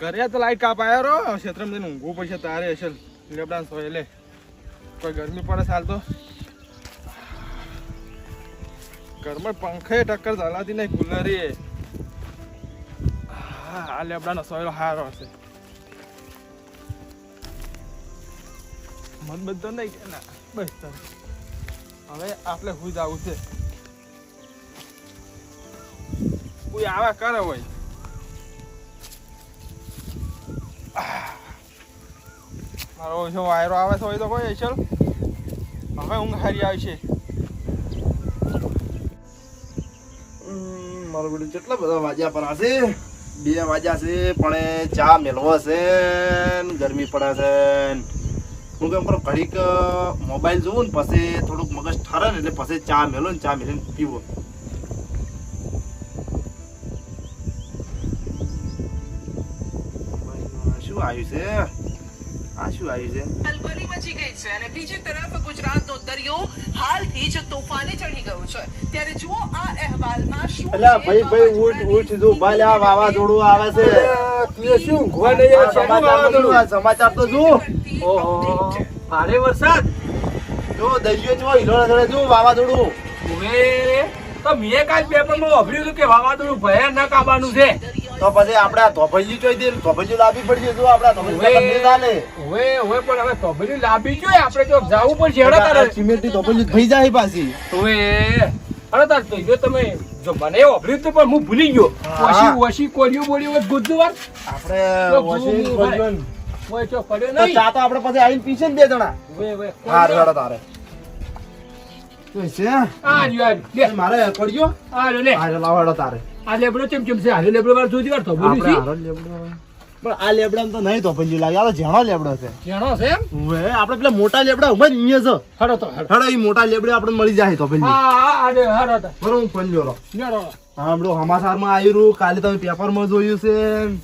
ઘરે તો લાઈટ કાપ આવ્યો ક્ષેત્રમાં ઊંઘવું પડશે તારે હશે લેબડા સોય, લે. કોઈ ગરમી પડે હાલ તો. ઘરમાં પંખે ટક્કર ચાલાતી નહીં કુલરી આ લેબડાનો સોયલો હારો હશે મન બધો નહીં કે ના. બસ. હવે આપણે હું જ આવું છે. કોઈ આવા કરે હોય. મારો જો વાયરો આવે તો હોય તો કોઈ ચલ હવે ઊંઘ હારી આવી છે. મારો બેટું કેટલા બધા વાગ્યા પર હશે? બે વાગ્યા છે, પણ ચા મેળવો છે ગરમી પડે છે. હું કેમ કરો ઘડીક મોબાઈલ જોઉં ને પછી થોડુંક મગજ ઠરે ને એટલે પછી ચા મેલો ને ચા મેલીને પીવો. શું આવ્યું છે? આ શું આવ્યું છે? હલબલી મચી ગઈ છે અને બીજી તરફ ગુજરાતનો દરિયો હાલથી જ તોફાને ચડી ગયો છે. ત્યારે જુઓ આ અહેવાલમાં શું એટલે ભાઈ ભાઈ ઉઠ ઉઠ જો ભાઈ વાવાઝોડું આવે છે. તું શું ઊંઘવા નહીં આ સમાચાર તો જો, સમાચાર તો જો ઓહો ભારે વરસાદ. જો દરિયો જો હિલોળે થડે જો વાવાઝોડું. તો મેં કાલ પેપરમાં વાપર્યું હતું કે વાવાઝોડું ભયાનક આવવાનું છે. તો પછી આપણે આ ધોપૈયું ચોઈ દે ધોપૈયું લાવવી પડશે જો આપણે આ ચાલે હવે હવે પણ હવે તબેલી લાંબી જોઈએ આપણે જો જવું પડશે હેડો તારે. સિમેન્ટની ધોપૈયું થઈ જાય પાછી. હવે અરે તાર તો જો તમે જો મને વાપર્યું તો પણ હું ભૂલી ગયો. ઓશી વસી કોળિયું બોળિયું ગુજવાર આપણે ઓશી ને. કોઈ ચો પડ્યો તો નહીં. ચા તો આપણે પછી આવીને પીશે ને બે જણા. હવે હવે હા રેડો તારે. શું છે આ જો મારે પડ્યો આ લે. આ લાવો હેડો તારે. આ લેબડો ચેમ ચેમ છે? આ લેબડો વાર જોજી વાર તો બોલી છી. પણ આ લેબડા તો નહીં ધોપૈયું લાગે. આ જેણો લેબડો છે. જેણો છે હવે આપણે પેલા મોટા લેબડા ઊભા અહીંયા છે હડો તો હડો. એ મોટા લેબડા આપણે મળી જાય તો પંજી હા આ રે હડો તો. બરો હું ફોન. હા હમણાં સમાચારમાં આવ્યું કાલે તમે પેપરમાં જોયું છે.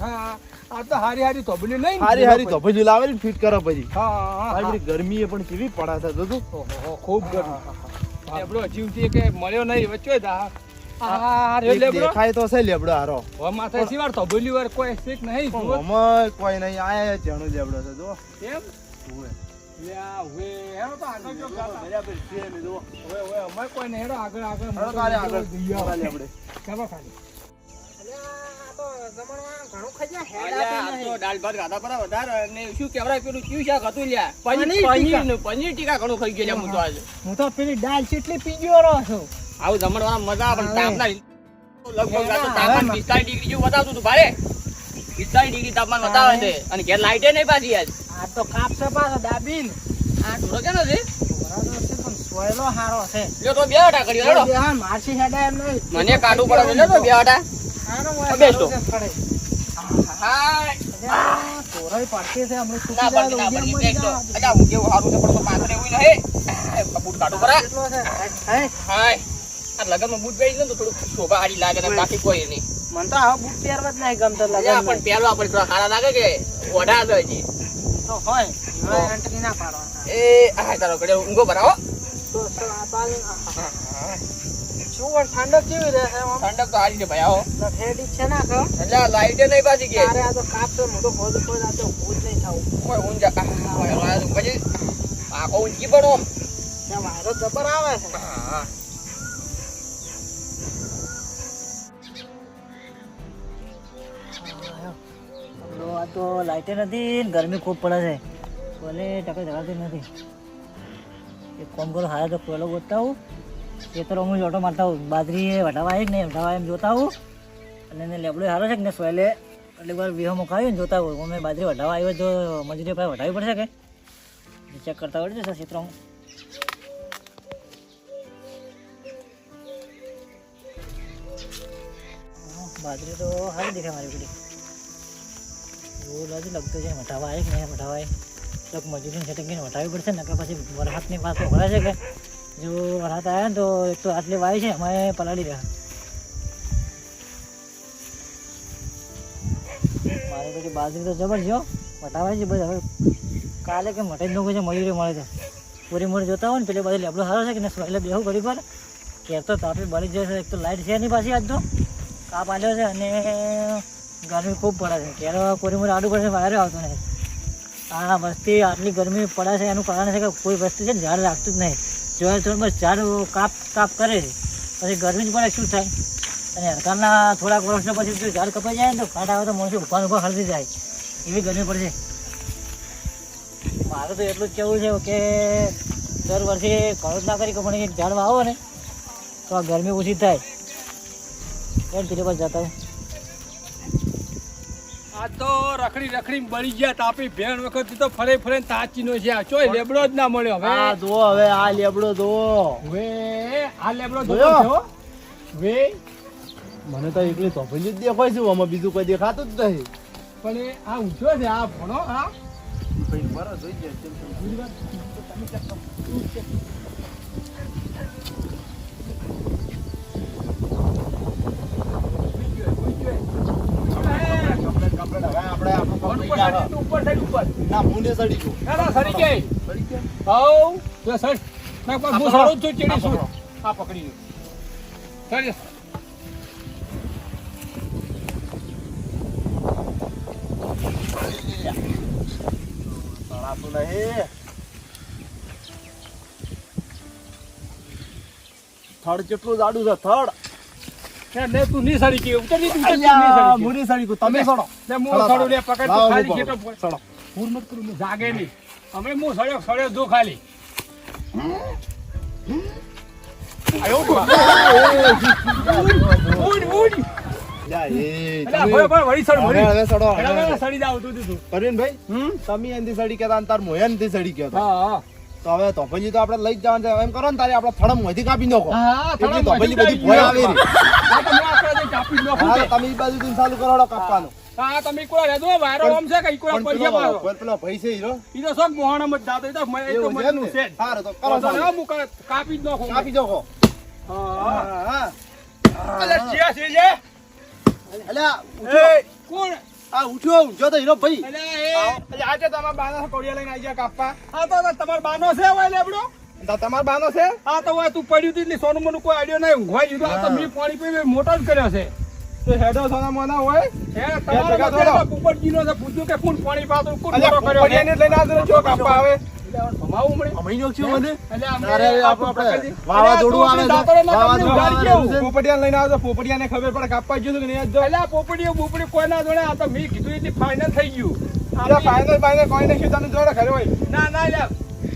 હા આ તો હારી હારી નહીં હારી હારી ધોપૈયું લાવે ને ફિટ કરો પછી. હા હા ગરમી એ પણ કેવી પડે છે જોજો. ઓહો, ખૂબ ગરમી. લેબડો જીવતી કે મળ્યો નહીં વચ્ચે દા રે દેખાય તો છે લેબડો હારો માથે શી વાર તબેલી વાર કોઈ શીખ નહીં પણ કોઈ નહીં આ જેણું લેબડો છે જો એમ ઉવે. લ્યા, હવે હેડો તો આગળ જો ગાતા. બરાબર છે ને જો. હવે હવે અમારે કોઈ નહીં હેડો આગળ આગળ હેડો તારે આગળ જઈએ. મોટા લેબડે. ચાલો ખાલી. અલ્યા, આ તો દાળ ભાત ખાધા પરા વધારે અને શું કહેવાય પેલું ક્યુ શાક હતું લ્યા? પનીર ટીકા. પનીર ટીકા ઘણું ખાઈ ગયા હું તો આજે. હું તો પેલી દાળ ચેટલી પી ગયો રહો છું આવું જમણવારમાં મજા પણ તાપના લગભગ તાપમાન 45 ડિગ્રી જેવું બતાવતું હતું ભારે 45 ડિગ્રી તાપમાન બતાવે છે અને ઘેર લાઈટે નહીં પાછી આજ આ તો કાપશે પાછો દાબીન આ ઢોરો કેનો છે સોયલો હારો છે લ્યો તો બે હટા કર્યો હેડો. મારસી હેડા એમ નહીં મને કાઢવું પડે લ્યો તો બે હટા બેસો. હારો. હાય. તોરય પડતી છે હમણાં ના પડતી, ના પડતી. બેસો. જાવ. હું કેવું સારું છે પણ તો પાછળ એવું નહીં. બૂટ કાઢું પરા. કેટલો હાય. આ લગનમાં બૂટ પહેરી ને તો થોડું શોભા હારી લાગે ને બાકી કોઈ નહીં મને તો આવા બૂટ પહેરવા જ નહીં ગમતો અલ્યા, પણ પહેરવા આપણે થોડા સારા લાગે કે ઓઢા છે હજી તો હોય એન્ટ્રી ના પાડો એ આ તારો કડે ઊંઘો ભરાવો તો આ શું ઠંડક કેવી? ઠંડક તો હારી છે ભાઈ આવો ઠેડી છે ના કહો એટલે આ નહીં પાછી કે તારે આ તો કાપશે મોટો ખોદ ખોદ આ તો ઊભું નહીં થવું કોઈ ઊંઝા આ, ઓય, ઓય, પછી આખો ઊંચી પડો વાયરો જબર આવે છે હા તો લાઈટે નથી ગરમી ખૂબ પડે છે. કોલે ટકે જવાતી નથી. એક કોમ કરો, હારે તો કોયલો ગોતતા હું ખેતરો હું લોટો મારતા હું બાજરી વટાવા આવી નહીં વટાવા એમ જોતા હું અને લેબડો સારો છે કે ને સોયલે? એટલે વાર વિહો મુકાવી ને જોતા હું અમે બાજરી વટાવા આવ્યો જો મજૂરી પાસે વટાવી પડશે કે? ચેક કરતા હોય છે હું. બાજરી તો સારી દેખાય મારી પેલી. એવું લાગે લગતો છે, વટાવા આવે કે નહીં આવે. તો મજૂરીની સેટિંગ કરીને વટાવવી પડશે ને કે પછી વરસાદની વાત તો છે કે? જો વરસાદ આવ્યા ને તો એક તો આટલી વાય છે, અમે પલાળી રહ્યા. મારે પછી બાજરી તો જબર હો. છે બધા. હવે કાલે કે મટે જ લોકો છે મજૂરી મળે છે પૂરી મોડી જોતા હોય ને, પેલી બાજુ લેબડો સારો છે કે ને એટલે બેહું ઘડી પર કે તો તાપી બળી જશે, એક તો લાઇટ છે નહીં પાછી આજ તો. કાપ આવ્યો છે અને ગરમી ખૂબ પડે છે. કોઈ મને આડું પડે વાયરો આવતો નહીં. આ વસ્તી આટલી ગરમી પડે છે, એનું કારણ છે કે કોઈ વસ્તુ છે ને ઝાડ રાખતું જ નહીં. જોયા થોડું બસ ઝાડ કાપ કાપ કરે છે. પછી ગરમી જ પડે, શું થાય? અને સરકારના થોડાક વર્ષો પછી જો ઝાડ કપાઈ જાય ને તો ફાટ આવે તો માણસો ઊભા ઊભા હળદી જાય. એવી ગરમી પડશે મારું તો એટલું જ કહેવું છે કે દર વર્ષે ઘણું ના કરી કે પણ એક ઝાડ વાવો ને, તો આ ગરમી ઓછી થાય. પીરે પર જતા હોય આ તો રખડી રખડી બળી ગયા તાપી ભેણ વખત તો ફરે ફરે તાચીનો છે આ. ચોય લેબડો જ ના મળ્યો હવે. આ જુઓ હવે આ લેબડો જુઓ. હવે આ લેબડો છો? હવે મને તો એકલી તોફલી જ દેખાય છે આમાં બીજું કોઈ દેખાતું જ નહીં પણ આ ઊંચો છે આ ભણો આ. આપણે આપણું કામ થઈ ઉપર ગયા સાઈડ, ઉપર સાઈડ, ઉપર ના મુને સડી ગયો. ના ના સડી ગઈ. સડી ગયું હઉ તો સડ ના પણ હું જ છું ચીડી આ છું પકડો. આ પકડી સરી. તળાતું નહીં. થડ કેટલું જાડું છે થડ. લે તું ની સરી કે ઉતરની તું ની સડી ગયું તમે સડો. લે મો સડો, સડું લે પકડ ખાલી. સડો. હું મત કરું જાગે નહીં. અમે હું સડ્યો સડ્યો દો ખાલી. તોફલી તો આપણે લઈ જ જવાનું એમ કરો ને તારે આપણે થડમ મોંથી કાપી નાખો. થોડા બધી ભોય આવે તમે બાજુ કરે જ ચાલુ કરાવડો કાપવાનું. હા, તમે કોઈ રેજો વાયરો આમ છે કઈ કોઈ પૈસા પાડો. કોઈ પેલો ભાઈ છે હીરો. ઈ તો શોખ મોહાણામાં જ જાતો, ઈ તો મ- એ તો એવું છે જ. તો કરો તો હું કાપી દો કાપી દો હા, હા હા. અલા, છે જે? અલે ઉઠો કોણ? આ ઉઠ્યો ઊંચો તો હીરો ભાઈ. અલે આજે તમારા બાનો કોડિયા લઈને આવી ગયા કાપવા. આ તો તમારો બાનો છે હોય લેબડો? તો બાનો છે? આ તો તું પડ્યું તું એટલે સોનું મોનું કોઈ આઈડિયો નહીં. ઊંઘવાઈ ગયું આ તો મેં પાણી પી મોટો જ કર્યો છે. તો હેડો સોના મોના હોય. હે તમારો થોડો. બેટો પોપટજીનો પૂછ્યું કે કોણ પાણી પાતું કોણ મોટો કર્યો? લઈને આવે. અમઈ નો ખબર પડે કાપવા ગયું છે કે નહીં આજ જો એટલે પોપડીઓ બોપડીઓ કોઈ ના જોડે? આ તો મેં કીધું એટલે ફાઇનલ થઈ ગયું. અલ્યા ફાઇનલ ફાઇનલ કોઈ નહીં તમે જોડે ખરે હોય. ના ના યાર,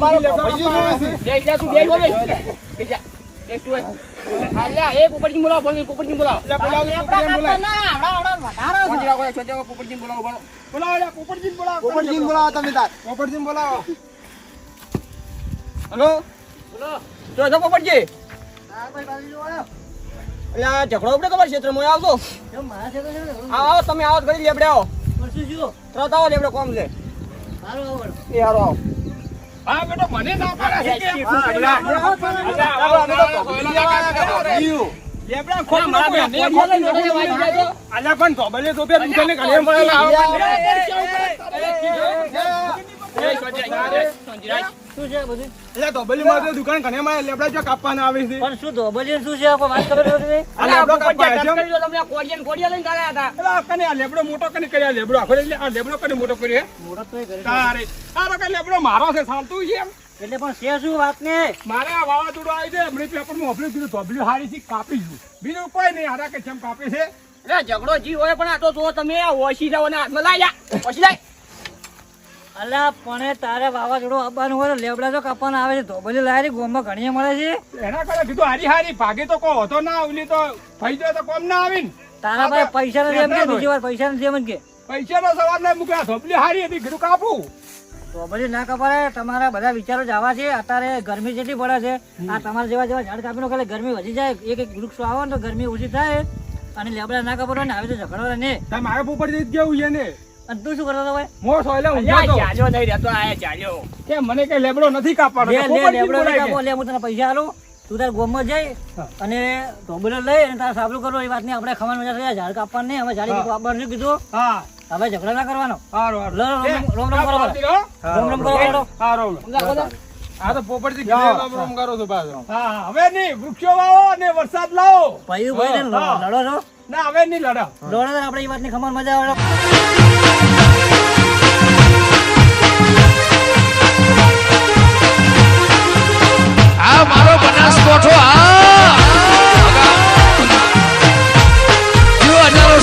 મારો જઈ જા, તું બેસ, બોલે. જઈ જા. એક તું હાલ્યા, એ પોપટજી બોલાવો, બોલ, પોપટજી બોલાવો. બોલાવો, પોપટિયાને બોલાવો. બોલાવો, બોલો. બોલાવો, અલ્યા, બોલાવો. તમે તાર પોપટજીને બોલાવો હલો જો છો પોપટજી અલ્યા ઝઘડો ઉપડે ખબર ક્ષેત્રમાં આવતો? આવો તમે આવો ઘડી લેબડે આવો? તરત આવો લેબડે કોમ છે સારું આવડ. એ હારો આવો હા બેટો મને ના પાડે છે કે અલ્યા પણ ધોબલે તો બે દુકાને ઘરે મળે લાવો સંજરાય શું છે બધું? એટલે ધોબલીમાં તો દુકાન ઘણે માં લેબડા જો કાપવાના આવે છે. પણ શું ધોબલી શું છે? કોઈ વાત ખબર નથી આ લેબડો કાપવા છે? તમને કોડિયન કોડિયા લઈને કાઢ્યા હતા. એટલે કને આ લેબડો મોટો કને કરી લેબડો આખો એટલે આ લેબડો કને મોટો કર્યો? હે? તો એ તારે. આ તો લેબડો મારો છે ચાલતું છે એટલે પણ છે શું વાત ને મારે આ વાવાઝોડું આવી છે હમણાં પેપરમાં મોકલ્યું કીધું ધોબલી હારી છે કાપી છું. બીજું કોઈ નહીં હારા કે જેમ કાપે છે. અરે ઝઘડો જી હોય પણ આ તો જો તમે ઓછી જાઓ ને હાથમાં લાઈ જા. ઓછી લાઈ. અલા પણ તારે વાવાઝોડું આપવાનું હોય લેબડા તો કાપવાના આવે છે. ધોબલી લારી ગોમાં ઘણીએ મળે છે. એના કરે કીધું હારી હારી ભાગે તો કોઈ હતો ના આવલી તો થઈ જાય તો કોમ ના આવીને. તારા પાસે પૈસા નથી એમ કે બીજી વાર પૈસા નથી એમ કે. પૈસા પૈસાનો સવાલ નહીં મૂક્યા ધોબલી હારી હતી કીધું કાપું. ધોબલી ના કપાય તમારા બધા વિચારો જ આવા છે. અત્યારે ગરમી જેટલી પડે છે. આ તમારા જેવા જેવા ઝાડ કાપીનો ખાલી ગરમી વધી જાય. એક એક વૃક્ષો આવે ને તો ગરમી ઓછી થાય. અને લેબડા ના કપાડો ને આવી તો ઝઘડો ને મારે પોપટ જઈ ગયું છે ને. અને તું શું કરતો હતો ભાઈ મોસ હોય અલ્યા, ઊંઘ્યો તો. ચાલ્યો નહીં રહેતો આયા ચાલ્યો કે મને કઈ લેબડો નથી કાપવાનો લે લે લેબડો નહીં કાપો લે હું તને પૈસા આલું તું તાર ગોમમાં જઈ અને ધોબલો લઈ અને તારે સાબલું કરો એ વાતની આપણે ખાવાનું મજા થઈ ઝાડ કાપવાનું નહીં અમે ઝાડી કાપવાનું નહીં કીધું હા હવે ઝઘડા ના કરવાનો. લો, લો, રોમ, રોમ, રહો. રોમ રોમ કરો હા, રોમ, રોમ. આ તો રોમ રોમ કરો છો પાછો. હા, હવે નહીં વૃક્ષો વાવો અને વરસાદ લાવો. ભાઈ ભાઈ. લડો છો ના હવે નહીં લડો. લડો તો આપણે એ વાતની ખબર મજા આવે. આ મારો બનાસકોઠો આ જો અનારો